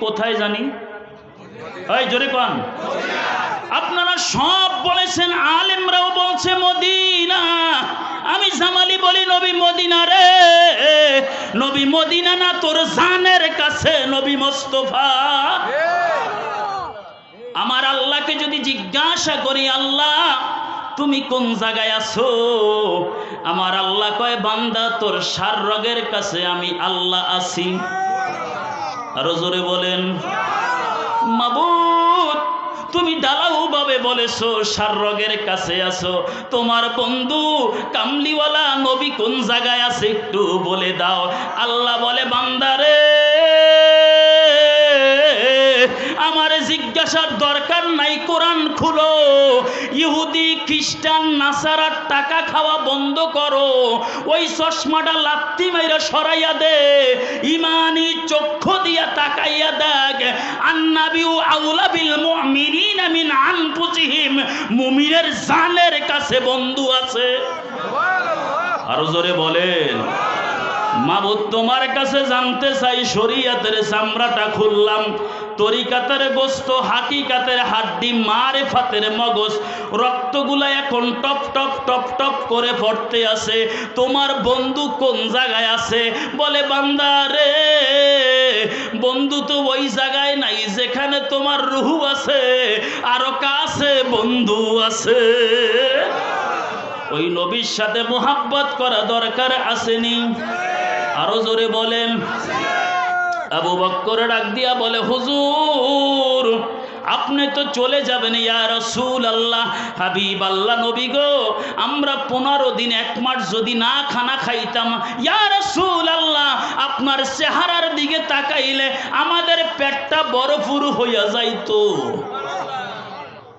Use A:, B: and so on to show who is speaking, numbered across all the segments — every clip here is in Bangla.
A: কোথায় জানি? ওই জোরে কন। আপনারা সব বলেছেন, আলেমরাও বলছে মদিনা। আমি জামালি বলি, নবী মদিনা রে। নবী মদিনা না, তোর জানের কাছে, নবী মোস্তফা। আমার আল্লাহকে যদি জিজ্ঞাসা করি, আল্লাহ, তুমি কোন জায়গায় আছো? আমার আল্লাহ কয়, বান্দা, তোর সার রগের কাছে আমি আল্লাহ আছি। আরও জোরে বলেন। মাবুদ, তুমি ডালাও ভাবে বলেছ সার রগের কাছে আছো। তোমার বন্ধু কামলিওয়ালা নবী কোন জায়গায় আছে একটু বলে দাও। আল্লাহ বলে বান্দারে আমার জিজ্ঞাসার দরকার নাই, কোরআন খুলো। ইহুদি, খ্রিস্টান নাসারার টাকা খাওয়া বন্ধ করো। ওই চশমাটা লাত্তি মাইরা সরাইয়া দে। ইমানি তাকাইয়া দেখ আন্নাবিউ আউলা বিল মুমিনিন মিন আনফুসিহিম মুমিনের জানের কাছে বন্ধু আছে। আরও জোরে বলেন। মাবুদ তোমার কাছে জানতে চাই শরীয়তের চামড়াটা খুললাম তরিকাতের গোস্ত হাকিকাতের হাড্ডি মারে ফাতের মগজ রক্তগুলা এখন টপ টপ টপ টপ করে পড়তে আছে। তোমার বন্ধু কোন জায়গায় আছে? বলে বান্দা রে বন্ধু তো ওই জায়গায় নাই, যেখানে তোমার রুহু আছে আরও কাছে বন্ধু আছে। ওই নবীর সাথে মোহাব্বত করা দরকার আসেনি। আরও জোরে বলেন। আবু বক্কর ডাক দিয়া বলে, হুজুর আপনি তো চলে যাবেন, ইয়া রসুল আল্লাহ হাবিব আল্লাহ নবী গো, আমরা পনেরো দিন, এক মাস যদি না খানা খাইতাম, ইয়া রসুল আল্লাহ আপনার চেহারার দিকে তাকাইলে আমাদের পেটটা বড় ফুরু হইয়া যাইতো।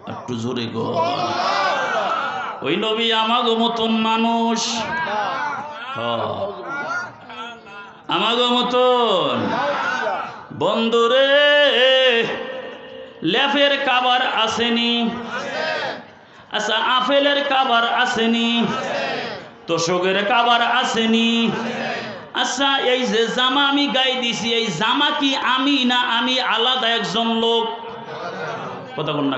A: একটু জোরে গো। ওই নবী আমাগো মতন মানুষ। হ্যাঁ। আমাগো মতন। বন্ধুরে। লেফের কাবার আসেনি। আচ্ছা আপেলের কাবার আসেনি। তোষকের কাবার আসেনি। আচ্ছা এই যে জামা আমি গাই দিছি, এই জামা কি আমি না আমি আলাদা একজন লোক? কথা বল না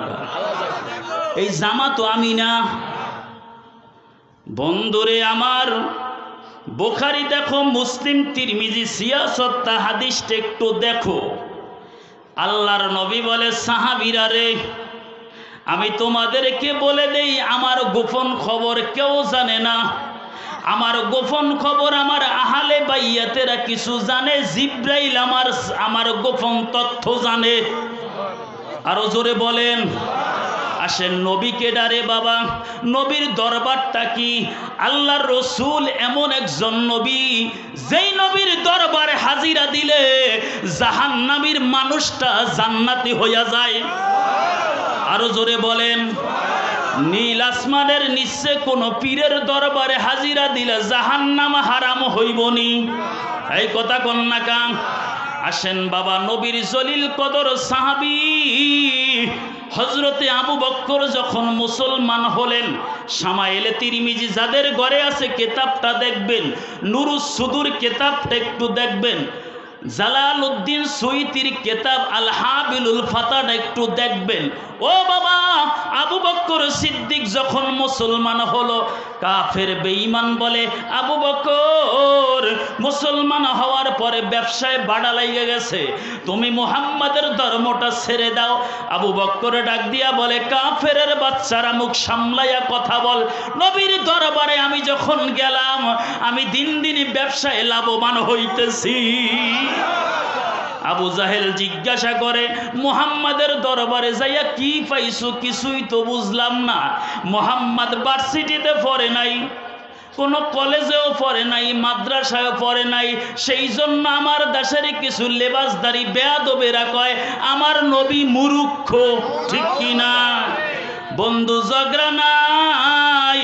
A: এই জামা তো আমি না। বন্ধুরে আমার, বোখারি দেখো, মুসলিম, তিরমিজি সিয়াসত্তা হাদিসটা একটু দেখো। আল্লাহর নবী বলে, সাহাবিরা রে, আমি তোমাদেরকে বলে দেই, আমার গোপন খবর কেউ জানে না। আমার গোপন খবর আমার আহালে বাইয়াতেরা কিছু জানে, জিব্রাইল আমার আমার গোপন তথ্য জানে। আরও জোরে বলেন আসেন, নবীকে ডারে, বাবা। নবীর দরবারটা কি? আল্লাহর রসুল এমন একজন নবী, যেই নবীর দরবারে হাজিরা দিলে জাহান্নামীর মানুষটা জান্নাতি হইয়া যায়। আরও জোরে বলেন, নীল আসমানের নিচে কোন পীরের দরবারে হাজিরা দিলে জাহান্নাম হারাম হইবনি। এই কথা কন্যা কাং আসেন বাবা নবীর জলিল কদর সাহাবি। হজরতে আবু বক্কর যখন মুসলমান হলেন সামাইলে তিরিমিজি যাদের ঘরে আছে, কেতাবটা দেখবেন, নুরুস সুদুর কেতাবটা একটু দেখবেন। জালাল উদ্দিন সুইতির কেতাব আল ফাতাটা একটু দেখবেন। ও বাবা, আবু বক্কর সিদ্দিক যখন মুসলমান হলো, কাফের বেঈমান বলে, আবু বকর মুসলমান হওয়ার পরে ব্যবসায় বাড়া লেগে গেছে, তুমি মুহাম্মাদের ধর্মটা ছেড়ে দাও। আবু বক্কর ডাক দিয়া বলে, কাফেরের বাচ্চারা মুখ সামলাইয়া কথা বল। নবীর দরবারে আমি যখন গেলাম, আমি দিন দিন ব্যবসায় লাভবান হইতেছি। আবু জাহেল জিজ্ঞাসা করে, মুহাম্মাদের দরবারে যাইয়া কি পাইছো? কিছুই তো বুঝলাম না। মোহাম্মদ ভার্সিটিতে পড়ে নাই, কোনো কলেজেও পড়ে নাই, মাদ্রাসায়ও পড়ে নাই। সেই জন্য আমার দেশের কিছু লেবাসদারি বেয়াদবেরা কয়, আমার নবী মুরুক্ষ, ঠিক কিনা? বন্ধু, ঝগড়া নাই।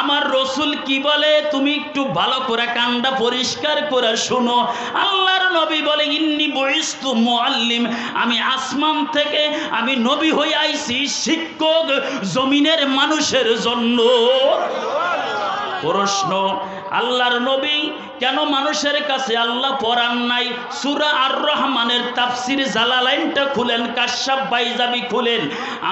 A: আমার রসুল কি বলে? তুমি একটু ভালো করে কান্ডা পরিষ্কার করে শোনো। আল্লাহর নবী বলে, ইন্নি বয়স্তু মোয়াল্লিম আমি আসমান থেকে আমি নবী হয়ে আইছি শিক্ষক জমিনের মানুষের জন্য। প্রশ্ন, আল্লাহর নবী কেন মানুষের কাছে আল্লাহ পড়ান নাই? সুরা আর রহমানের তাফসির জালালাইনটা খুলেন কাশ্যাপ বাইজাবি খুলেন।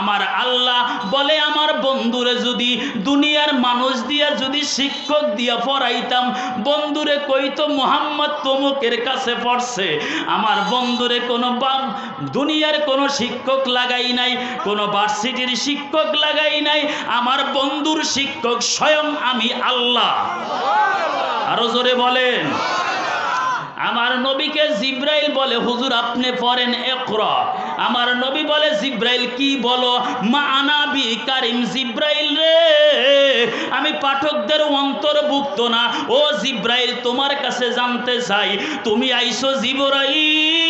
A: আমার আল্লাহ বলে, আমার বন্ধুরে যদি দুনিয়ার মানুষ দিয়া যদি শিক্ষক দিয়া পড়াইতাম, বন্ধুরে কইতো মোহাম্মদ তমুকের কাছে পড়ছে। আমার বন্ধুরে কোনো বাম, দুনিয়ার কোনো শিক্ষক লাগাই নাই, কোনো ভার্সিটির শিক্ষক লাগাই নাই। আমার বন্ধুর শিক্ষক স্বয়ং আমি আল্লাহ। আরও জোরে বলেন। আমার নবীকে জিব্রাইল বলে, হুজুর, আপনি পড়েন একরা আমার নবী বলে, জিব্রাইল, কি বলো? মা আনাবি কারিম জিব্রাইল রে, আমি পাঠকদের অন্তর্ভুক্ত না। ও জিব্রাইল, তোমার কাছে জানতে চাই, তুমি আইসো জিবরাইল।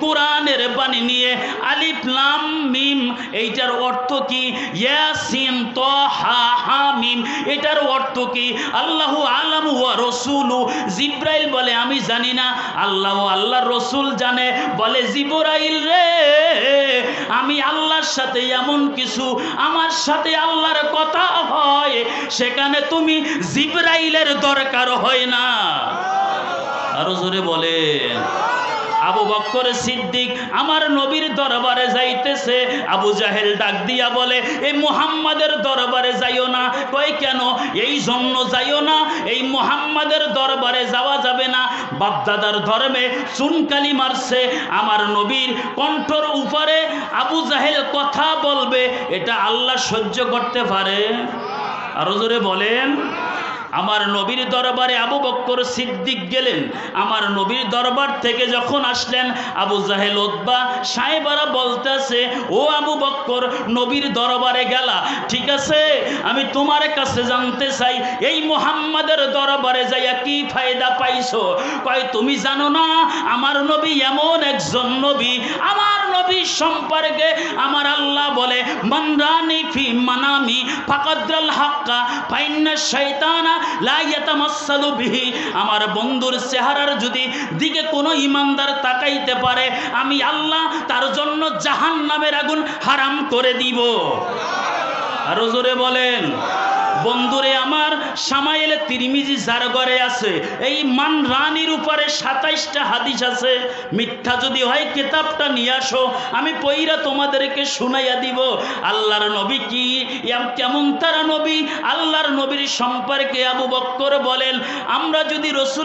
A: কোরআনের বাণী নিয়ে আলিফ লাম মিম, এইটার অর্থ কি? ইয়াসিন ত হা হা মিম, এটার অর্থ কি? আল্লাহু আলাম ওয়া রসুলু। জিব্রাইল বলে, আমি জানি না। আল্লাহ ও আল্লাহর রসুল জানে। বলে, জিবরাইল রে, আমি আল্লাহর সাথে এমন কিছু, আমার সাথে আল্লাহর কথা হয়, সেখানে তুমি জিব্রাইলের দরকার হয় না। আরও জোরে বলেন। আবু বক্কর সিদ্দিক আমার নবীর দরবারে যাইতেছে। আবু জাহেল ডাক দিয়া বলে এই মুহাম্মাদের দরবারে যাইও না। কই কেন? এই জন্য যাইও না। এই মুহাম্মাদের দরবারে যাওয়া যাবে না। বাপদাদার ধর্মে চুনকালি মারছে। আমার নবীর কণ্ঠর উপরে আবু জাহেল কথা বলবে। এটা আল্লাহ সহ্য করতে পারে। আরও জোরে বলেন। আমার নবীর দরবারে আবু বক্কর সিদ্দিক গেলেন। আমার নবীর দরবার থেকে যখন আসলেন, আবু জাহেল ওদ্বা সাহেবারা বলতেছে, ও আবু বক্কর, নবীর দরবারে গেলা। ঠিক আছে? আমি তোমার কাছে জানতে চাই, এই মোহাম্মদের দরবারে যাইয়া কি ফায়দা পাইছো? কয়, তুমি জানো না, আমার নবী এমন একজন নবী। আমার নবী সম্পর্কে আমার আল্লাহ বলে মন্দানি ফি মানামি ফাকাদ্রাল হাক্কা, ফাইন্না শয়তানা আমার বন্ধুর চেহারার যদি দিকে কোনো ইমানদার তাকাইতে পারে, আমি আল্লাহ তার জন্য জাহান নামের আগুন হারাম করে দিব। আরও জোরে বলেন। বন্ধুরে, আমার সামাইলে তিরমিজি যার ঘরে আছে। এই মান রানির উপরে সাতাইশটা হাদিস আছে। মিথ্যা যদি হয়, কেতাবটা নিয়ে আসো। আমি পইরা তোমাদেরকে শুনাইয়া দিব, আল্লাহর নবী কি? কেমন তারা নবী? আল্লাহর নবীর সম্পর্কে আবু বক্কর বলেন, আমরা যদি রসুল